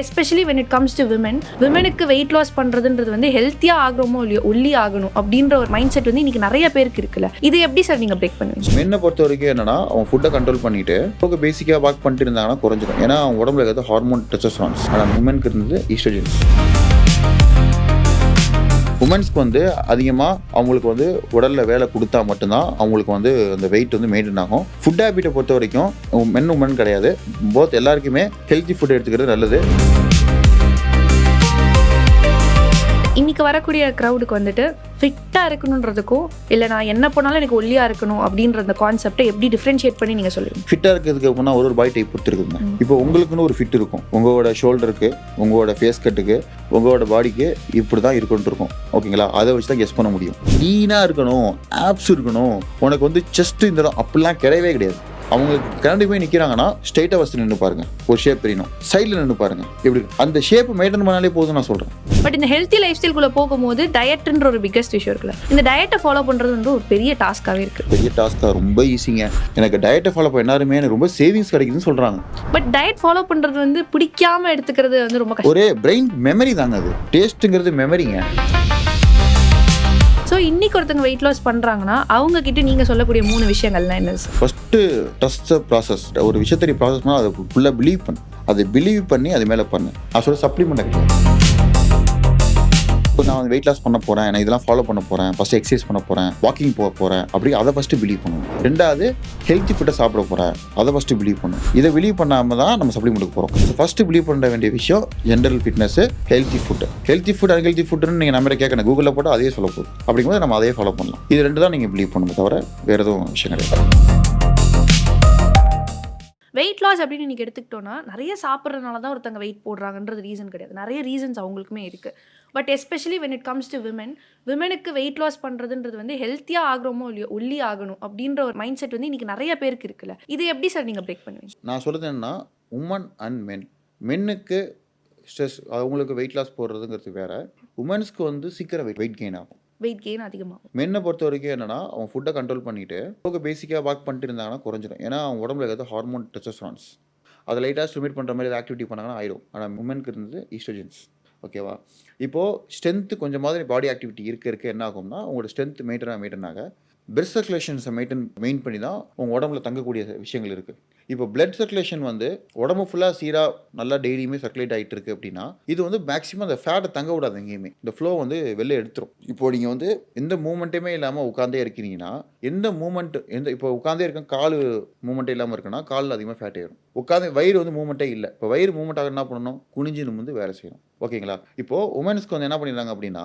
Especially when it comes to women விமனுக்கு weight loss பண்ணுறதுன்றது வந்து ஹெல்த்தியாக ஆகிறோமோ இல்லையோ ஒல்லி ஆகணும் அப்படின்ற ஒரு மைண்ட் செட் வந்து இன்னைக்கு நிறைய பேருக்கு இருக்குல்ல. இது எப்படி சார் நீங்கள் பிரேக் பண்ணுவீங்க? மென்னை பொறுத்த வரைக்கும் என்னன்னா அவங்க ஃபுட்டை கண்ட்ரோல் பண்ணிட்டு அவங்க பேசிக்காக வாக் பண்ணிட்டு இருந்தாங்கன்னா குறைஞ்சிடும் ஏன்னா அவங்க உடம்புல இருக்கிறது ஹார்மோன் டெஸ்டோஸ்டரான்ஸ் ஆனால் உமனுக்கு இருந்தது ஈஸ்ட்ரோஜன்ஸ் உமன்ஸ்க்கு வந்து அதிகமாக அவங்களுக்கு வந்து உடலில் வேலை கொடுத்தா மட்டும்தான் அவங்களுக்கு வந்து அந்த வெயிட் வந்து மெயின்டைன் ஆகும். ஃபுட் ஹேபிட்டை பொறுத்த வரைக்கும் மென் உமன் கிடையாது. போத் எல்லாருக்குமே ஹெல்த்தி ஃபுட் எடுத்துக்கிறது நல்லது. இன்னைக்கு வரக்கூடிய க்ரௌடுக்கு வந்துட்டு ஃபிட்டாக இருக்கணுன்றதுக்கும் இல்லை நான் என்ன பண்ணாலும் எனக்கு ஒல்லியாக இருக்கணும் அப்படின்ற அந்த கான்செப்டை எப்படி டிஃப்ரென்ஷியேட் பண்ணி நீங்கள் சொல்லுவீங்க? ஃபிட்டாக இருக்கிறதுக்கு அப்படின்னா ஒரு ஒரு பாடி டைப் பொறுத்து இருக்குங்க இப்போ உங்களுக்குன்னு ஒரு ஃபிட் இருக்கும். உங்களோட ஷோல்டருக்கு உங்களோட ஃபேஸ் கட்டுக்கு உங்களோட பாடிக்கு இப்படி தான் இருக்குன்ட்டு இருக்கும். ஓகேங்களா? அதை வச்சு தான் கெஸ் பண்ண முடியும். லீனாக இருக்கணும் ஆப்ஸ் இருக்கணும். உனக்கு வந்து செஸ்ட் இந்த அப்படிலாம் கிடையவே கிடையாது. அவங்களுக்கு கரண்டி போய் நிற்கிறாங்கன்னா ஸ்ட்ரைட்டாக வசதி நின்று பாருங்க. ஒரு ஷேப் தெரியணும். சைடில் நின்று பாருங்க. எப்படி? அந்த ஷேப் மெயின்டைன் பண்ணாலே போதும் நான் சொல்கிறேன் பட் இந்த ஹெல்த்தி லைஃப் ஸ்டைல்குள்ளே போகும்போது டயட்ன்ற ஒரு பிக்கஸ்ட் இஷ்யூ இருக்குல்ல. இந்த டயட்டை ஃபாலோ பண்ணுறது வந்து ஒரு பெரிய டாஸ்க்காகவே இருக்குது பெரிய டாஸ்க்காக ரொம்ப ஈஸிங்க எனக்கு டயட்டை ஃபாலோ பண்ண எல்லாருமே எனக்கு ரொம்ப சேவிங்ஸ் கிடைக்குதுன்னு சொல்கிறாங்க பட் டயட் ஃபாலோ பண்ணுறது வந்து பிடிக்காம எடுத்துக்கிறது வந்து ரொம்ப ஒரே பிரெயின் மெமரி தாங்க அது. டேஸ்ட்டுங்கிறது மெமரிங்க ஸோ இன்னைக்கு ஒருத்தங்க வெயிட் லாஸ் பண்ணுறாங்கன்னா அவங்க கிட்ட நீங்கள் சொல்லக்கூடிய மூணு விஷயங்கள்லாம் என்ன? சார் ஃபஸ்ட்டு ட்ரஸ்ட் ப்ராசஸ் ஒரு விஷயத்தை ப்ராசஸ் பண்ணால் அதை ஃபுல்லாக பிலீவ் பண்ணு. அதை பிலீவ் பண்ணி அது மேலே பண்ணு. நான் சொல்ல சப்ளிமெண்ட் கிடையாது இப்போ நான் வந்து வெயிட் லாஸ் பண்ண போகிறேன் நான் இதெல்லாம் ஃபாலோ பண்ண போகிறேன் ஃபஸ்ட்டு எக்ஸசைஸ் பண்ண போகிறேன் வாக்கிங் போக போகிறேன் அப்படி அதை ஃபஸ்ட்டு பிலீவ் பண்ணணும் ரெண்டாவது ஹெல்த்தி ஃபுட்டை சாப்பிட போகிறேன் அதை ஃபஸ்ட்டு பிலீவ் பண்ணணும் இதை பிலீவ் பண்ணாமல் தான் நம்ம சப்ளிமெண்ட்டுக்கு போகிறோம் ஃபஸ்ட்டு பிலீவ் பண்ண வேண்டிய விஷயம் general fitness healthy food healthy food unhealthy ஃபுட்டுன்னு நீங்கள் நம்ம கேட்கணும். கூகுளில் போட்டு அதே சொல்ல போகுது. அப்படிங்கும்போது நம்ம அதே ஃபாலோ பண்ணலாம். இது ரெண்டு தான் நீங்கள் பிலீவ் பண்ணணும் தவிர வேறு எதுவும் விஷயம் கிடையாது. வெயிட் லாஸ் அப்படின்னு இன்றைக்கி எடுத்துக்கிட்டோம்னா நிறைய சாப்பிட்றதுனால தான் ஒருத்தங்க வெயிட் போடுறாங்கன்றது ரீசன் கிடையாது. நிறைய ரீசன்ஸ் அவங்களுக்குமே இருக்குது but especially when it comes to women விமனுக்கு weight loss பண்ணுறதுன்றது வந்து ஹெல்த்தியாக ஆகிறோமோ இல்லையோ ஒல்லி ஆகணும் அப்படின்ற ஒரு மைண்ட் செட் வந்து இன்னைக்கு நிறைய பேருக்கு இருக்குல்ல. இது எப்படி சார் நீங்கள் பிரேக் பண்ணுவீங்க? நான் சொல்கிறது என்னன்னா உமன் அண்ட் மென் மென்னுக்கு ஸ்ட்ரெஸ் அவங்களுக்கு வெயிட் லாஸ் போடுறதுங்கிறது வேற. உமன்ஸ்க்கு வந்து சீக்கிரம் வெயிட் வெயிட் கெயின் ஆகும். வெயிட் கெயின் அதிகமாகும். மென்னை பொறுத்த வரைக்கும் என்னன்னா அவங்க ஃபுட்டை கண்ட்ரோல் பண்ணிட்டு அவங்க பேசிக்காக வாக் பண்ணிட்டு இருந்தாங்கன்னா குறைஞ்சிடும் ஏன்னா அவங்க உடம்புல இருக்கிறது ஹார்மோன் டெஸ்டோஸ்ட்ரான்ஸ் அதை லைட்டாக ஸ்டிமேட் பண்ணுற மாதிரி ஆக்டிவிட்டி பண்ணாங்கன்னா ஆயிடும். ஆனால் உமனுக்கு இருந்தது ஈஸ்ட்ரோஜன்ஸ் ஓகேவா இப்போது ஸ்ட்ரென்த்து கொஞ்சம் மாதிரி பாடி ஆக்டிவிட்டி இருக்க இருக்க என்ன ஆகும்னா உங்களோட ஸ்ட்ரென்த் மெயின்டைன் மெயின்டைன் ஆக பிளட் சர்க்குலேஷன்ஸை மெயின்டைன் மெயின் பண்ணி தான் உங்கள் உடம்புல தங்கக்கூடிய விஷயங்கள் இருக்குது இப்போ பிளட் சர்க்குலேஷன் வந்து உடம்பு ஃபுல்லாக சீராக நல்லா டெய்லியுமே சர்க்குலேட் ஆகிட்டு இருக்கு அப்படின்னா இது வந்து மேக்ஸிமம் அந்த ஃபேட்டை தங்க விடாது எங்கேயுமே. இந்த ஃப்ளோ வந்து வெளில எடுத்துரும். இப்போ நீங்கள் வந்து எந்த மூமெண்ட்டுமே இல்லாமல் உட்காந்தே இருக்கிறீங்கன்னா எந்த மூமெண்ட் எந்த இப்போ உட்காந்தே இருக்க கால் மூமெண்ட்டே இல்லாமல் இருக்குன்னா காலில் அதிகமாக ஃபேட் ஆயிடும் உட்காந்து வயிறு வந்து மூமெண்ட்டே இல்லை. இப்போ வயிறு மூமெண்ட் ஆக என்ன பண்ணணும்? குனிஞ்சு நிமிர்ந்து வேலை செய்யணும். ஓகேங்களா? இப்போது உமன்ஸ்க்கு வந்து என்ன பண்ணிடுறாங்க அப்படின்னா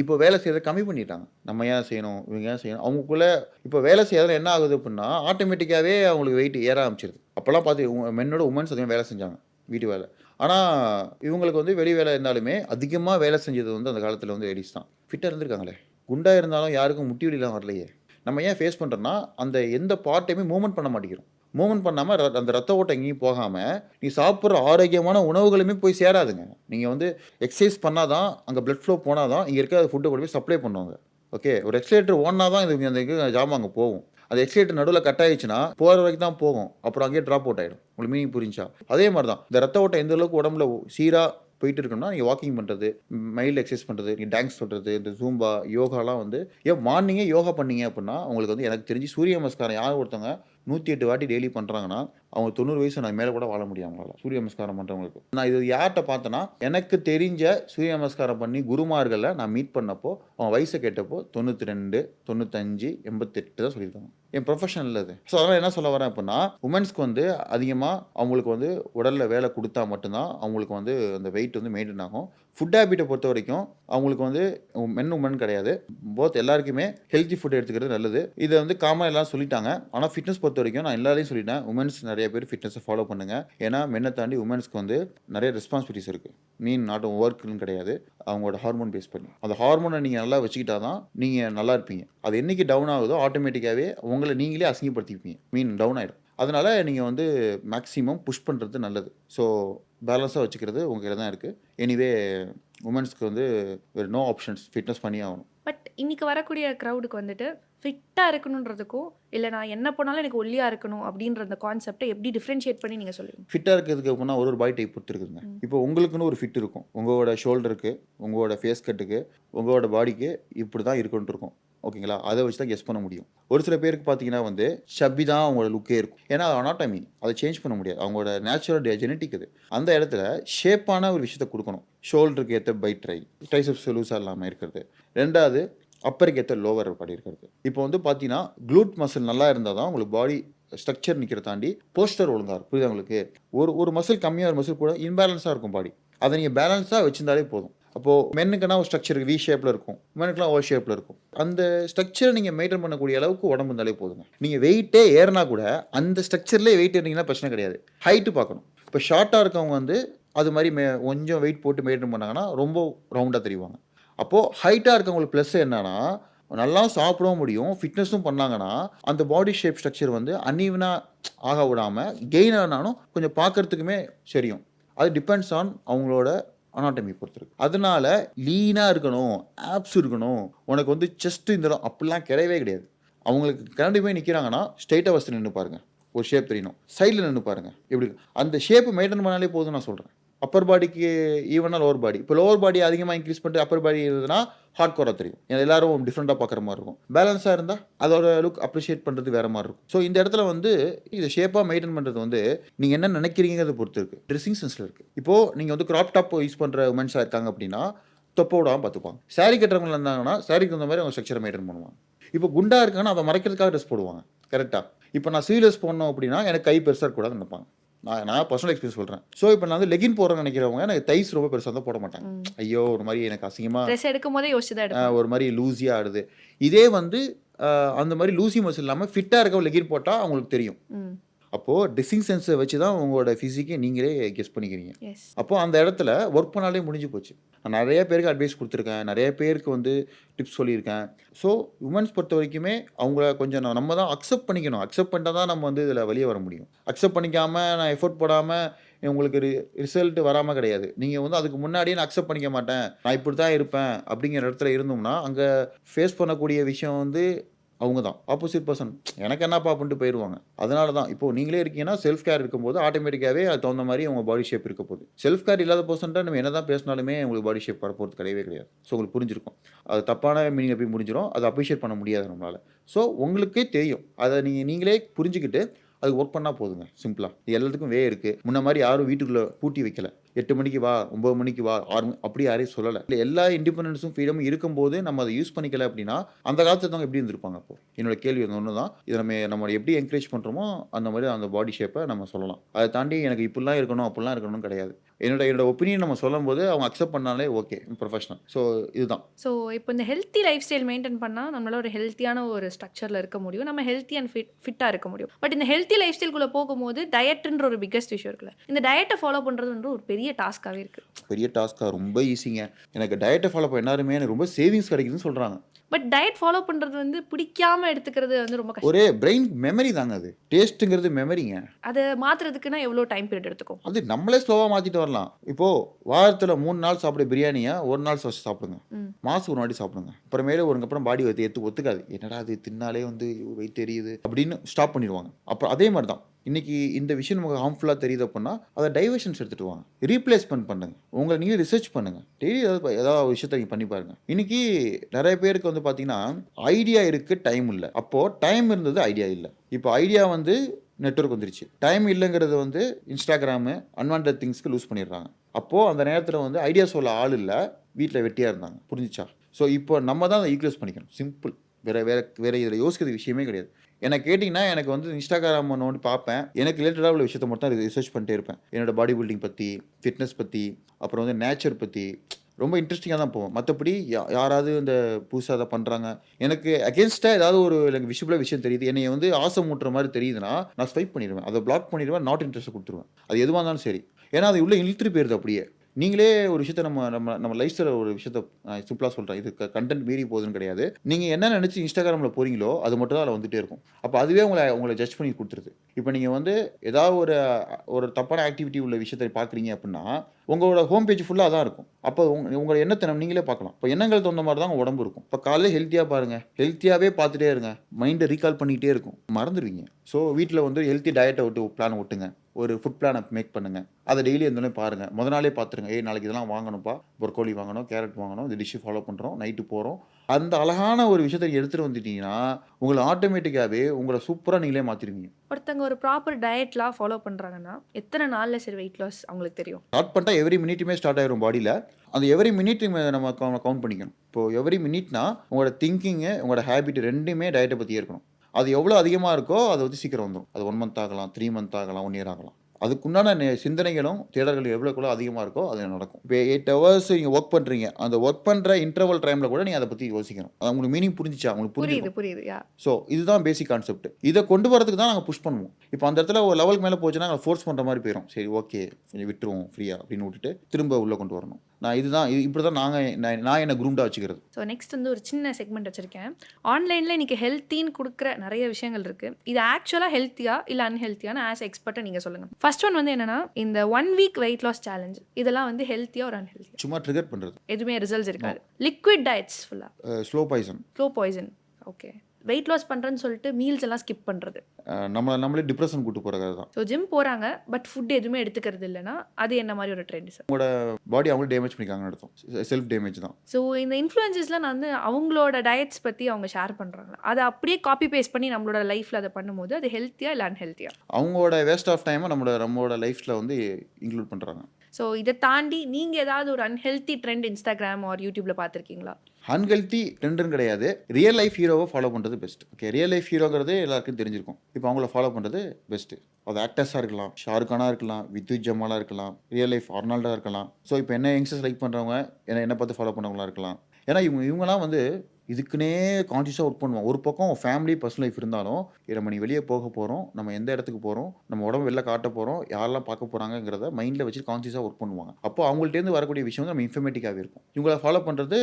இப்போ வேலை செய்கிறத கம்மி பண்ணிட்டாங்க. நம்ம ஏன் செய்யணும்? இவங்க ஏன் செய்யணும்? அவங்களுக்குள்ள இப்போ வேலை செய்யறதுல என்ன ஆகுது அப்படின்னா ஆட்டோமேட்டிக்காகவே அவங்களுக்கு வெயிட் ஏற ஆரம்பிச்சிருது. அப்போல்லாம் பார்த்து மென்னோட உமன்ஸ் அதிகம் வேலை செஞ்சாங்க வீட்டு வேலை. ஆனால் இவங்களுக்கு வந்து வெளி வேலை இருந்தாலுமே அதிகமாக வேலை செஞ்சது வந்து அந்த காலத்தில் வந்து லேடிஸ் தான். ஃபிட்டாக இருந்திருக்காங்களே. குண்டாக இருந்தாலும் யாருக்கும் முட்டி வலிலாம் வரலையே. நம்ம ஏன் ஃபேஸ் பண்ணுறோன்னா அந்த எந்த பார்ட்டையுமே மூவ்மெண்ட் பண்ண மாட்டேங்கிறோம். மூவ்மெண்ட் பண்ணாமல் அந்த ரத்த ஓட்டம் எங்கேயும் போகாமல் நீ சாப்பிட்ற ஆரோக்கியமான உணவுகளுமே போய் சேராதுங்க. நீங்கள் வந்து எக்ஸசைஸ் பண்ணால் தான் அங்கே பிளட் ஃப்ளோ போனால் தான் இங்கே இருக்க ஃபுட்டை கொண்டு போய் சப்ளை பண்ணுவாங்க. ஓகே ஒரு எக்ஸலேட்டர் ஓடினா தான் இது அந்த ஜாமான் அங்கே போகும். அந்த எக்ஸலேட்டர் நடுவில் கட் ஆயிடுச்சுன்னா போகிற வரைக்கும் தான் போகும். அப்புறம் அங்கேயே ட்ராப் அவுட் ஆகிடும் உங்களுக்கு மீனிங் புரிஞ்சா அதே மாதிரி தான் இந்த ரத்த ஓட்டம் எந்த அளவுக்கு உடம்புல சீராக போயிட்டு இருக்கணும்னா நீங்கள் வாக்கிங் பண்ணுறது மைல்டு எக்ஸசைஸ் பண்ணுறது நீங்கள் டான்ஸ் பண்ணுறது இந்த ஜூம்பா யோகாலாம் வந்து ஏன் மார்னிங்கே யோகா பண்ணீங்க அப்படின்னா உங்களுக்கு வந்து எனக்கு தெரிஞ்சு சூரிய நமஸ்காரம் யார் ஒருத்தவங்க நூற்றி எட்டு வாட்டி டெய்லி பண்ணுறாங்கன்னா அவங்க தொண்ணூறு வயசு நான் மேலே கூட வாழ முடியும் அவங்களால. சூரிய நமஸ்காரம் பண்ணுறவங்களுக்கு நான் இது யார்கிட்ட பார்த்தேன்னா எனக்கு தெரிஞ்ச சூரிய நமஸ்காரம் பண்ணி குருமார்களை நான் மீட் பண்ணப்போ அவங்க வயசை கேட்டப்போ தொண்ணூற்றி ரெண்டு தொண்ணூத்தஞ்சு எண்பத்தெட்டு தான் சொல்லியிருக்காங்க. என் ப்ரொஃபஷனில் அது. ஸோ அதனால் என்ன சொல்ல வரேன் அப்படின்னா உமன்ஸ்க்கு வந்து அதிகமாக அவங்களுக்கு வந்து உடலில் வேலை கொடுத்தா மட்டும்தான் அவங்களுக்கு வந்து அந்த வெயிட் வந்து மெயின்டைன் ஆகும். ஃபுட் ஹேபிட்டை பொறுத்த வரைக்கும் அவங்களுக்கு வந்து மென் உமன் கிடையாது. போத் எல்லாருக்குமே ஹெல்த்தி ஃபுட் எடுத்துக்கிறது நல்லது. இதை வந்து காமன் எல்லாம் சொல்லிட்டாங்க. ஆனால் ஃபிட்னஸ் பொறுத்த வரைக்கும் நான் எல்லாரையும் சொல்லிட்டேன். உமன்ஸ் நிறைய பேர் ஃபிட்னஸை ஃபாலோ பண்ணுங்கள் ஏன்னா மென்னை தாண்டி உமன்ஸ்க்கு வந்து நிறைய ரெஸ்பான்சிபிலிட்டிஸ் இருக்குது மீன் நாட் ஒர்க்குன்னு கிடையாது. அவங்களோட ஹார்மோன் பேஸ் பண்ணி. அந்த ஹார்மோனை நீங்கள் நல்லா வச்சுக்கிட்டா தான் நீங்கள் நல்லா இருப்பீங்க. அது என்னைக்கு டவுன் ஆகுதோ ஆட்டோமேட்டிக்காகவே உங்களை நீங்களே அசிங்கப்படுத்திப்பீங்க. மீன் டவுன் ஆகிடும் அதனால் நீங்கள் வந்து மேக்ஸிமம் புஷ் பண்ணுறது நல்லது. ஸோ பேலன்ஸாக வச்சுக்கிறது உங்கள் கையில் தான் இருக்குது எனிவே உமன்ஸ்க்கு வந்து வேறு நோ ஆப்ஷன்ஸ் ஃபிட்னஸ் பண்ணி ஆகணும். பட் இன்றைக்கி வரக்கூடிய க்ரௌடுக்கு வந்துட்டு ஃபிட்டாக இருக்கணுன்றதுக்கும் இல்லை நான் என்ன பண்ணாலும் எனக்கு ஒல்லியாக இருக்கணும் அப்படின்ற அந்த கான்செப்டை எப்படி டிஃப்ரென்ஷியேட் பண்ணி நீங்கள் சொல்லுவீங்க? ஃபிட்டாக இருக்கிறதுக்கு அப்படின்னா ஒரு ஒரு பாடி டைப் பொறுத்து இருக்குதுங்க இப்போ உங்களுக்குன்னு ஒரு ஃபிட் இருக்கும். உங்களோட ஷோல்டருக்கு உங்களோட ஃபேஸ் கட்டுக்கு உங்களோட பாடிக்கு இப்படி தான் இருக்குன்ட்டு இருக்கும். ஓகேங்களா அதை வச்சு தான் கெஸ் பண்ண முடியும். ஒரு சில பேருக்கு பார்த்தீங்கன்னா வந்து ஷப்பி தான் அவங்களோட லுக்கே இருக்கும். ஏன்னா அனாட்டமி அதை சேஞ்ச் பண்ண முடியாது. அவங்களோட நேச்சுரல் ஜெனட்டிக் அது அந்த இடத்துல ஷேப்பான ஒரு விஷயத்தை கொடுக்கணும். ஷோல்டருக்கு ஏற்ற பைட் ட்ரை ட்ரைசப்ஸ் லூஸாக இல்லாமல் இருக்கிறது. ரெண்டாவது அப்பருக்கு ஏற்ற லோவர் பாடி இருக்கிறது இப்போ வந்து பார்த்தீங்கன்னா க்ளூட் மசில் நல்லா இருந்தால் தான் உங்களுக்கு பாடி ஸ்ட்ரக்சர் நிற்கிற தாண்டி போஸ்டர் ஒழுங்காக இருக்கும். புரியுதா உங்களுக்கு? ஒரு ஒரு மசில் கம்மியாக ஒரு மசில் கூட இன்பேலன்ஸாக இருக்கும் பாடி அதை நீங்கள் பேலன்ஸாக வச்சிருந்தாலே போதும். அப்போது மென்னுக்குன்னா ஒரு ஸ்ட்ரக்சர் வி ஷேப்பில் இருக்கும். உமனுக்குலாம் ஓ ஷேப்பில் இருக்கும். அந்த ஸ்ட்ரக்சரை நீங்கள் மெயின்டைன் பண்ணக்கூடிய அளவுக்கு உடம்பு இருந்தாலே போதுங்க. நீங்கள் வெயிட்டே ஏறினா கூட அந்த ஸ்ட்ரக்சர்லேயே வெயிட் ஏறினீங்கன்னா பிரச்சனை கிடையாது. ஹைட்டு பார்க்கணும். இப்போ ஷார்ட்டாக இருக்கவங்க வந்து அது மாதிரி மே கொஞ்சம் வெயிட் போட்டு மெயின்டைன் பண்ணாங்கன்னா ரொம்ப ரவுண்டாக தெரிவாங்க. அப்போது ஹைட்டாக இருக்கவங்களுக்கு ப்ளஸ் என்னன்னா நல்லா சாப்பிடவும் முடியும் ஃபிட்னஸும் பண்ணாங்கன்னா அந்த பாடி ஷேப் ஸ்ட்ரக்சர் வந்து அன்இவனாக ஆக விடாமல் கெயின் ஆனாலும் கொஞ்சம் பார்க்கறதுக்குமே சரியும் அது டிபெண்ட்ஸ் ஆன் அவங்களோட அனாட்டமி பொறுத்திருக்கு. அதனால லீனாக இருக்கணும் ஆப்ஸ் இருக்கணும். உனக்கு வந்து செஸ்ட் இந்த இடம் அப்படிலாம் கிடையவே கிடையாது. அவங்களுக்கு கிளம்பி போய் நிற்கிறாங்கன்னா ஸ்ட்ரைட்டாக வசதி நின்று பாருங்கள் ஒரு ஷேப் தெரியணும். சைடில் நின்று பாருங்கள் எப்படி அந்த ஷேப்பு மெயின்டைன் பண்ணாலே போதும் நான் சொல்கிறேன் அப்பர் பாடிக்கு ஈவனாக லோவர் பாடி இப்போ லோவர் பாடி அதிகமாக இன்க்ரீஸ் பண்ணிட்டு அப்பர் பாடி இருந்ததுன்னா ஹார்ட் கோராக தெரியும். எல்லாரும் டிஃப்ரெண்ட்டாக பார்க்குற மாதிரி இருக்கும். பேலன்ஸாக இருந்தால் அதோட லுக் அப்ரிஷியேட் பண்ணுறது வேறு மாதிரி இருக்கும். ஸோ இந்த இடத்துல வந்து இது ஷேப்பாக மெயின்டைன் பண்ணுறது வந்து நீங்கள் என்ன நினைக்கிறீங்கிறத பொறுத்து இருக்குது ட்ரெஸ்ஸிங் சென்ஸில் இருக்குது இப்போது நீங்கள் வந்து கிராப் டாப் யூஸ் பண்ணுற உமன்ஸாக இருக்காங்க அப்படின்னா தொப்பை விடாமல் பார்த்துப்பாங்க சாரி கட்டுறவங்க இருந்தாங்கன்னா சாரிக்கு தகுந்த மாதிரி அவங்க ஸ்ட்ரக்சரை மெயின்டைன் பண்ணுவாங்க. இப்போ குண்டா இருக்காங்கன்னா அதை மறைக்கிறதுக்காக ட்ரெஸ் போடுவாங்க. கரெக்டாக இப்போ நான் சீரியஸ் போடணும் அப்படின்னா எனக்கு கை பெருசாக கூடாது நினைப்பாங்க. நான் நான் பர்சனல் எக்ஸ்பீரியன்ஸ் சொல்கிறேன் ஸோ இப்போ நான் வந்து லெகின் போடுறேன்னு நினைக்கிறவங்க எனக்கு தைஸ் ரொம்ப பெருசாக தான் போட மாட்டாங்க. ஐயோ ஒரு மாதிரி எனக்கு அசிங்கமாக ட்ரெஸ் எடுக்கும் போதே யோசிச்சு ஒரு மாதிரி லூஸியாக ஆடுது. இதே வந்து அந்த மாதிரி லூசி மசில் இல்லாமல் ஃபிட்டாக இருக்க லெகின் போட்டால் அவங்களுக்கு தெரியும். அப்போது ட்ரெஸ்ஸிங் சென்ஸை வச்சு தான் உங்களோட ஃபிசிக்கை நீங்களே கெஸ் பண்ணிக்கிறீங்க. அப்போது அந்த இடத்துல ஒர்க் பண்ணாலே முடிஞ்சு போச்சு. நான் நிறைய பேருக்கு அட்வைஸ் கொடுத்துருக்கேன். நிறைய பேருக்கு வந்து டிப்ஸ் சொல்லியிருக்கேன். ஸோ உமன்ஸ் பொறுத்த வரைக்குமே அவங்கள கொஞ்சம் நான் நம்ம தான் அக்செப்ட் பண்ணிக்கணும். அக்செப்ட் பண்ணிட்டா தான் நம்ம வந்து இதில் வெளியே வர முடியும். அக்செப்ட் பண்ணிக்காமல் நான் எஃபோர்ட் போடாமல் உங்களுக்கு ரிசல்ட் வராமல் கிடையாது. நீங்கள் வந்து அதுக்கு முன்னாடியே நான் அக்செப்ட் பண்ணிக்க மாட்டேன். நான் இப்படி தான் இருப்பேன் அப்படிங்கிற இடத்துல இருந்தோம்னா அங்கே ஃபேஸ் பண்ணக்கூடிய விஷயம் வந்து அவங்க தான் ஆப்போசிட் பர்சன் எனக்கு என்னப்பா அப்படின்ட்டு போயிடுவாங்க அதனால தான் இப்போ நீங்களே இருக்கீங்கன்னா செல்ஃப் கேர் இருக்கும்போது ஆட்டோமேட்டிக்காகவே அது தகுந்த மாதிரி உங்கள் பாடி ஷேப் இருக்க போகுது. செல்ஃப் கேர் இல்லாத பர்சன்ட்டு நம்ம என்ன தான் பேசினாலுமே உங்களுக்கு பாடி ஷேப் வரப்போகிறது கிடையவே கிடையாது. ஸோ உங்களுக்கு புரிஞ்சிருக்கும். அது தப்பான மீனிங் எப்படி முடிஞ்சிடும் அதை அப்ரிஷியேட் பண்ண முடியாது நம்மளால். ஸோ உங்களுக்கே தெரியும். அதை நீங்கள் நீங்களே புரிஞ்சுக்கிட்டு அது ஒர்க் பண்ணால் போதுங்க. சிம்பிளாக இது எல்லாத்துக்கும் வே இருக்குது முன்ன மாதிரி யாரும் வீட்டுக்குள்ளே பூட்டி வைக்கல. எட்டு மணிக்கு வா ஒம்பது மணிக்கு வா ஆறு அப்படி யாரையும் சொல்லலை. இல்லை எல்லா இண்டிபெண்டன்ஸும் ஃப்ரீடமும் இருக்கும்போது நம்ம அதை யூஸ் பண்ணிக்கல அப்படின்னா அந்த காலத்தில் தான் எப்படி இருந்திருப்பாங்க அப்போ? என்னோட கேள்வி வந்து ஒன்று தான் இதை நம்ம நம்ம எப்படி என்கரேஜ் பண்ணுறோமோ அந்த மாதிரி அந்த பாடி ஷேப்பை நம்ம சொல்லலாம். அதை தாண்டி எனக்கு இப்படிலாம் இருக்கணும் அப்படிலாம் இருக்கணும்னு கிடையாது. என்னோட என்னோட ஒப்பீனியன் நம்ம சொல்லும்போது அவங்க அக்செப்ட் பண்ணாலே ஓகே ப்ரொஃபஷனல் ஸோ இதுதான். ஸோ இப்போ இந்த ஹெல்த்தி லைஃப் ஸ்டைல் மெயின்டைன் பண்ணால் நம்மளால ஒரு ஹெல்த்தியான ஒரு ஸ்ட்ரக்சரில் இருக்க முடியும். நம்ம ஹெல்த்தி அண்ட் ஃபிட் ஃபிட்டாக இருக்க முடியும். பட் இந்த ஹெல்த்தி லைஃப் ஸ்டைல்குள்ளே போகும்போது டயட்ன்ற ஒரு பிக்கஸ்ட் விஷயம் இருக்குல்ல. இந்த டயட்டை ஃபாலோ பண்ணுறதுன்ற ஒரு பெரிய டாஸ்க்காகவே இருக்குது பெரிய டாஸ்க்காக ரொம்ப ஈஸிங்க எனக்கு டயட்டை ஃபாலோ பண்ண எல்லாருமே எனக்கு ரொம்ப சேவிங்ஸ் கிடைக்குதுன்னு சொல்கிறாங்க பட் டயட் ஃபாலோ பண்ணுறது வந்து பிடிக்காம எடுத்துக்கிறது வந்து ரொம்ப கஷ்டம். ஒரே பிரெயின் மெமரி தாங்க அது. டேஸ்ட்டுங்கிறது மெமரிங்க அதை மாற்றுறதுக்குன்னா எவ்வளோ டைம் பீரியட் எடுத்துக்கும்? அது நம்மளே ஸ்லோவாக மாற்றிட்டு வரலாம். இப்போது வாரத்தில் மூணு நாள் சாப்பிட பிரியாணியை? ஒரு நாள் ஃபஸ்ட் சாப்பிடுங்க. மாதம் ஒரு வாட்டி சாப்பிடுங்க. அப்புறமேலே ஒரு அப்புறம் பாடி வந்து எத்து ஒத்துக்காது. என்னடா அது தின்னாலே வந்து வெயிட் தெரியுது அப்படின்னு ஸ்டாப் பண்ணிடுவாங்க. அப்புறம் அதே மாதிரி தான் இன்னைக்கு இந்த விஷயம் நமக்கு ஹார்ம்ஃபுல்லாக தெரியுது அப்படின்னா அதை டைவர்ஷன்ஸ் எடுத்துகிட்டு வாங்க. ரீப்ளேஸ்மெண்ட் பண்ணுங்க. உங்களை நீங்கள் ரிசர்ச் பண்ணுங்க. டெய்லி ஏதாவது ஏதாவது விஷயத்தை நீங்கள் பண்ணி பாருங்கள் இன்னைக்கு நிறைய பேருக்கு வந்து பார்த்தீங்கன்னா ஐடியா இருக்குது டைம் இல்லை. அப்போது டைம் இருந்தது ஐடியா இல்லை. இப்போ ஐடியா வந்து நெட்வொர்க் வந்துருச்சு. டைம் இல்லைங்கிறது வந்து இன்ஸ்டாகிராமு அன்வான்ட் திங்ஸ்க்கு லூஸ் பண்ணிடுறாங்க. அப்போது அந்த நேரத்தில் வந்து ஐடியா சொல்ல ஆள் இல்லை. வீட்டில் வெட்டியாக இருந்தாங்க. புரிஞ்சிச்சா? ஸோ இப்போ நம்ம தான் அதை ஈக்குவலைஸ் பண்ணிக்கணும். சிம்பிள் வேறு வேறு வேறு இதில் யோசிக்கிறது விஷயமே கிடையாது. என்னை கேட்டிங்கன்னா எனக்கு வந்து இன்ஸ்டாகிராம் நோண்டி பார்ப்பேன். எனக்கு ரிலேட்டடாக உள்ள விஷயத்தை மட்டும் தான் ரிசர்ச் பண்ணிட்டே இருப்பேன். என்னோட பாடி பில்டிங் பற்றி ஃபிட்னஸ் பற்றி அப்புறம் வந்து நேச்சர் பற்றி ரொம்ப இன்ட்ரெஸ்டிங்காக தான் போவோம் மற்றபடி யா- யாராவது இந்த புதுசாக அதை பண்ணுறாங்க எனக்கு அகேன்ஸ்டாக ஏதாவது ஒரு எனக்கு விஷயபுல விஷயம் தெரியுது. என்னை வந்து ஆசை மூட்டுற மாதிரி தெரியுதுன்னா நான் ஸ்வைப் பண்ணிடுவேன். அதை பிளாக் பண்ணிடுவேன் நாட் இன்ட்ரெஸ்ட் கொடுத்துருவேன். அது எதுவாக இருந்தாலும் சரி. ஏன்னா அது உள்ளே இழுத்துட்டு போயிருது அப்படியே. நீங்களே ஒரு விஷயத்த நம்ம நம்ம நம்ம லைஃப் ஸ்டைல ஒரு விஷயத்த சிம்பிளாக சொல்கிறேன் இது கண்டென்ட் மீறி போகுதுன்னு கிடையாது. நீங்கள் என்ன நினச்சி இன்ஸ்டாகிராமில் போகிறீங்களோ அது மட்டும் தான் அதில் வந்துட்டே இருக்கும். அப்போ அதுவே உங்களை உங்களை ஜட்ஜ் பண்ணி கொடுத்துருது. இப்போ நீங்கள் வந்து ஏதாவது ஒரு ஒரு தப்பான ஆக்டிவிட்டி உள்ள விஷயத்தை பார்க்குறீங்க அப்படின்னா உங்களோட ஹோம் பேஜ் ஃபுல்லாக தான் இருக்கும். அப்போ உங்க உங்களோட எண்ணத்தை நீங்களே பார்க்கலாம். இப்போ எண்ணங்கள் தகுந்த மாதிரி தான் உங்கள் உடம்பு இருக்கும். இப்போ காலையில் ஹெல்த்தியாக பாருங்கள் ஹெல்த்தியாகவே பார்த்துட்டே இருங்க. மைண்டை ரீகால் பண்ணிகிட்டே இருக்கும். மறந்துடுவீங்க. ஸோ வீட்டில் வந்து ஹெல்த்தி டயட்டை விட்டு பிளான் விட்டுங்க ஒரு ஃபுட் பிளானை மேக் பண்ணுங்கள் அதை டெய்லி இருந்தோடனே பாருங்கள் முத நாளே பார்த்துருங்க. ஏ நாளைக்கு இதெல்லாம் வாங்கணும்ப்பா. ப்ரொக்கோலி வாங்கணும் கேரட் வாங்கணும். இந்த டிஷ்ஷு ஃபாலோ பண்ணுறோம் நைட்டு போகிறோம் அந்த அழகான ஒரு விஷயத்தை எடுத்துகிட்டு வந்துட்டீங்கன்னா உங்களை ஆட்டோமேட்டிக்காகவே உங்களை சூப்பராக நீங்களே மாற்றிடுவீங்க ஒருத்தங்க ஒரு ப்ராப்பர் டயட்லாம் ஃபாலோ பண்ணுறாங்கன்னா எத்தனை நாளில் சரி வெயிட் லாஸ் அவங்களுக்கு தெரியும்? ஸ்டார்ட் பண்ணிட்டா எவ்ரி மினிட்டுமே ஸ்டார்ட் ஆயிரும் பாடியில் அந்த எவ்ரி மினிட் நம்ம கவுண்ட் பண்ணிக்கணும். இப்போ எவ்ரி மினிட்னா உங்களோட திங்கிங்கு உங்களோட ஹேபிட் ரெண்டுமே டயட்டை பற்றியே இருக்கணும். அது எவ்வளோ அதிகமாக இருக்கோ அது வந்து சீக்கிரம் வந்துடும் அது ஒன் மந்த் ஆகலாம் த்ரீ மந்த் ஆகலாம் ஒன் இயர் ஆகலாம். அதுக்குண்டான சிந்தனைகளும் தேடல்கள் எவ்வளோக்குள்ள அதிகமாக இருக்கோ அது நடக்கும். இப்போ எயிட் ஹவர்ஸ் நீங்கள் ஒர்க் பண்ணுறீங்க அந்த ஒர்க் பண்ணுற இன்டர்வல் டைமில் கூட நீங்கள் அதை பற்றி யோசிக்கணும். அது உங்களுக்கு மீனிங் புரிஞ்சிச்சா? உங்களுக்கு புரியுது புரியுது ஸோ இதுதான் பேசிக் கான்செப்ட் இதை கொண்டு வரதுக்கு தான் நாங்கள் புஷ் பண்ணுவோம். இப்போ அந்த இடத்துல ஒரு லெவலுக்கு மேலே போச்சுன்னா நாங்கள் ஃபோர்ஸ் பண்ணுற மாதிரி போயிடும் சரி ஓகே கொஞ்சம் விட்டுருவோம் ஃப்ரீயாக அப்படின்னு விட்டுட்டு திரும்ப உள்ளே கொண்டு வரணும். நான் இதுதான் இது இப்படி தான் நாங்கள் நான் நான் என்னை குரூம்டாக வச்சுக்கிறது. ஸோ நெக்ஸ்ட் வந்து ஒரு சின்ன செக்மெண்ட் வச்சுருக்கேன். ஆன்லைனில் இன்றைக்கி ஹெல்த்தின்னு கொடுக்குற நிறைய விஷயங்கள் இருக்குது இது ஆக்சுவலாக ஹெல்த்தியா இல்லை அன்ஹெல்த்தியான ஆஸ் எக்ஸ்பர்ட்டாக நீங்கள் சொல்லுங்கள் ஃபர்ஸ்ட் ஒன் வந்து என்னன்னா இந்த one week weight loss challenge இதெல்லாம் வந்து ஹெல்த்தியா ஒரு அன்ஹெல்த்தியா சும்மா ட்ரிகர் பண்ணுறது எதுவுமே ரிசல்ட்ஸ் இருக்காது. லிக்விட் டயட்ஸ் ஃபுல்லாக slow poison slow poison okay weight loss பண்ணுறேன்னு சொல்லிட்டு மீல்ஸ் எல்லாம் ஸ்கிப் பண்ணுறது நம்மளை நம்மளே டிப்ரெஷன் கூட்டு போகிறது தான் ஸோ ஜிம் போகிறாங்க பட் ஃபுட் எதுவுமே எடுத்துக்கிறது இல்லைன்னா அது என்ன மாதிரி ஒரு ட்ரெண்ட் சார் பாடி அவங்களே டேமேஜ் பண்ணிக்காங்கன்னு அர்த்தம். செல்ஃப் டேமேஜ் தான். ஸோ இந்த இன்ஃப்ளூயன்சஸ்லாம் நான் வந்து அவங்களோட டயட்ஸ் பற்றி அவங்க ஷேர் பண்ணுறாங்க அதை அப்படியே காப்பி பேஸ்ட் பண்ணி நம்மளோட லைஃப்பில் அதை பண்ணும்போது அது ஹெல்த்தியா இல்லை அன்ஹெல்த்தியா அவங்களோட வேஸ்ட் ஆஃப் டைமை நம்மளோட நம்மளோட லைஃப்பில் வந்து இன்க்ளூட் பண்ணுறாங்க ஸோ இதை தாண்டி நீங்கள் ஏதாவது ஒரு அன்ஹெல்த்தி ட்ரெண்ட் இன்ஸ்டாகிராம் ஆர் யூடியூப்பில் பார்த்துருக்கீங்களா? அன்ஹெல்த்தி ட்ரெண்டுன்னு கிடையாது. ரியல் லைஃப் ஹீரோவை ஃபாலோ பண்ணுறது பெஸ்ட் ஓகே ரியல் லைஃப் ஹீரோங்கிறது எல்லாருக்கும் தெரிஞ்சிருக்கும். இப்போ அவங்கள ஃபாலோ பண்ணுறது பெஸ்ட்டு அது ஆக்டர்ஸாக இருக்கலாம் ஷாருக்கானாக இருக்கலாம் வித்யுத் ஜமாலாக இருக்கலாம் ரியல் லைஃப் ஆர்னால்டாக இருக்கலாம். ஸோ இப்போ என்ன யங்ஸ்டர்ஸ் லைக் பண்ணுறவங்க என்ன என்ன பார்த்து ஃபாலோ பண்ணவங்களா இருக்கலாம். ஏன்னா இவங்க இவங்கலாம் வந்து இதுக்குன்னே கான்சியஸாக ஒர்க் பண்ணுவோம். ஒரு பக்கம் ஃபேமிலி பர்சனல் லைஃப் இருந்தாலும் நம்ம நீ வெளியே போக போகிறோம் நம்ம எந்த இடத்துக்கு போகிறோம் நம்ம உடம்பு வெளில காட்ட போகிறோம் யாரெல்லாம் பார்க்க போகிறாங்கிறத மைண்டில் வச்சு கான்சியஸாக ஒர்க் பண்ணுவாங்க. அப்போ அவங்கள்ட்டேருந்து வரக்கூடிய விஷயம் நம்ம இன்ஃபர்மேட்டிக்காகவே இருக்கும். இவங்களை ஃபாலோ பண்ணுறது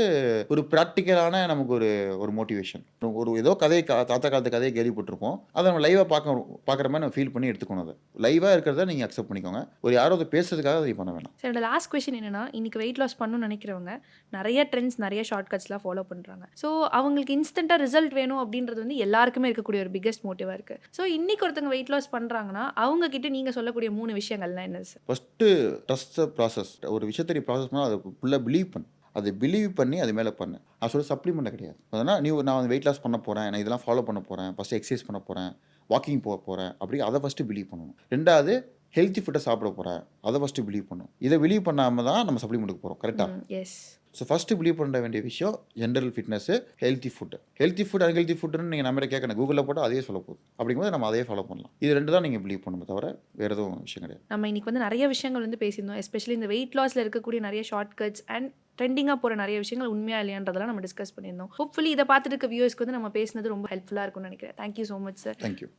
ஒரு ப்ராக்டிக்கலான நமக்கு ஒரு ஒரு மோட்டிவேஷன் ஒரு ஏதோ கதையை தாத்தா காலத்து கதையை கேள்விப்பட்டிருப்போம். அதை நம்ம லைவாக பார்க்க பார்க்குற மாதிரி நம்ம ஃபீல் பண்ணி எடுத்துக்கணும் அதை. லைவாக இருக்கிறத நீங்கள் அக்செப்ட் பண்ணிக்கோங்க. ஒரு யாரோ அதை பேசுறதுக்காக அதை பண்ண வேணாம். சார் லாஸ்ட் கொஷின் என்னன்னா இன்னைக்கு வெயிட் லாஸ் பண்ணணும்னு நினைக்கிறவங்க நிறைய ட்ரெண்ட்ஸ் நிறைய ஷார்ட்கட்ஸ்லாம் ஃபாலோ பண்ணுறாங்க ஸோ அவங்களுக்கு இன்ஸ்டண்ட்டாக ரிசல்ட் வேணும் அப்படின்றது வந்து எல்லாருக்குமே இருக்கக்கூடிய ஒரு பிக்கஸ்ட் மோட்டிவாக இருக்குது ஸோ இன்னைக்கு ஒருத்தங்க வெயிட் லாஸ் பண்ணுறாங்கன்னா அவங்க கிட்ட நீங்கள் சொல்லக்கூடிய மூணு விஷயங்கள்லாம் என்ன சார் ஃபஸ்ட்டு ட்ரஸ்ட் ப்ராசஸ் ஒரு விஷயத்தை நீ ப்ராசஸ் பண்ணால் அதை ஃபுல்லாக பிலீவ் பண்ணு. அதை பிலீவ் பண்ணி அது மேலே பண்ணு. அது சொல்ல சப்ளிமெண்ட் கிடையாது. அதனால் நீ நான் வெயிட் லாஸ் பண்ண போகிறேன் நான் இதெல்லாம் ஃபாலோ பண்ண போகிறேன் ஃபஸ்ட்டு எக்ஸசைஸ் பண்ண போகிறேன் வாக்கிங் போக போகிறேன் அப்படி அதை ஃபஸ்ட்டு பிலீவ் பண்ணணும். ரெண்டாவது ஹெல்த்தி ஃபுட்டை சாப்பிட போகிறேன் அதை ஃபஸ்ட்டு பிலீவ் பண்ணணும். இதை பிலீவ் பண்ணாமல் தான் நம்ம சப்ளிமெண்ட்டுக்கு போகிறோம் கரெக்டாக எஸ் ஸோ ஃபஸ்ட்டு பிலீவ் பண்ண வேண்டிய விஷயம் general fitness healthy food healthy food unhealthy ஃபுட்டுன்னு நீங்கள் நம்ம கேட்கணும். கூகுளில் போட்டு அதே சொல்ல போகுது. அப்படிங்கும்போது நம்ம அதே ஃபாலோ பண்ணலாம். இது ரெண்டு தான் நீங்கள் பிலீவ் பண்ணணும் தவிர வேறு எதுவும் விஷயம் கிடையாது. நம்ம இன்னைக்கு வந்து நிறைய விஷயங்கள் வந்து பேசியிருந்தோம். எஸ்பெஷலி இந்த வெயிட் லாஸில் இருக்கக்கூடிய நிறைய ஷார்ட்கட்ஸ் அண்ட் ட்ரெண்டிங்காக போகிற நிறைய விஷயங்கள் உண்மையா இல்லையான்றதெல்லாம் நம்ம டிஸ்கஸ் பண்ணியிருந்தோம். ஹோப்ஃபுல்லி இதை பார்த்துட்டு இருக்க வியூஸ்க்கு வந்து நம்ம பேசினது ரொம்ப ஹெல்ப்ஃபுல்லாக இருக்கும்னு நினைக்கிறேன். Thank you so much sir thank you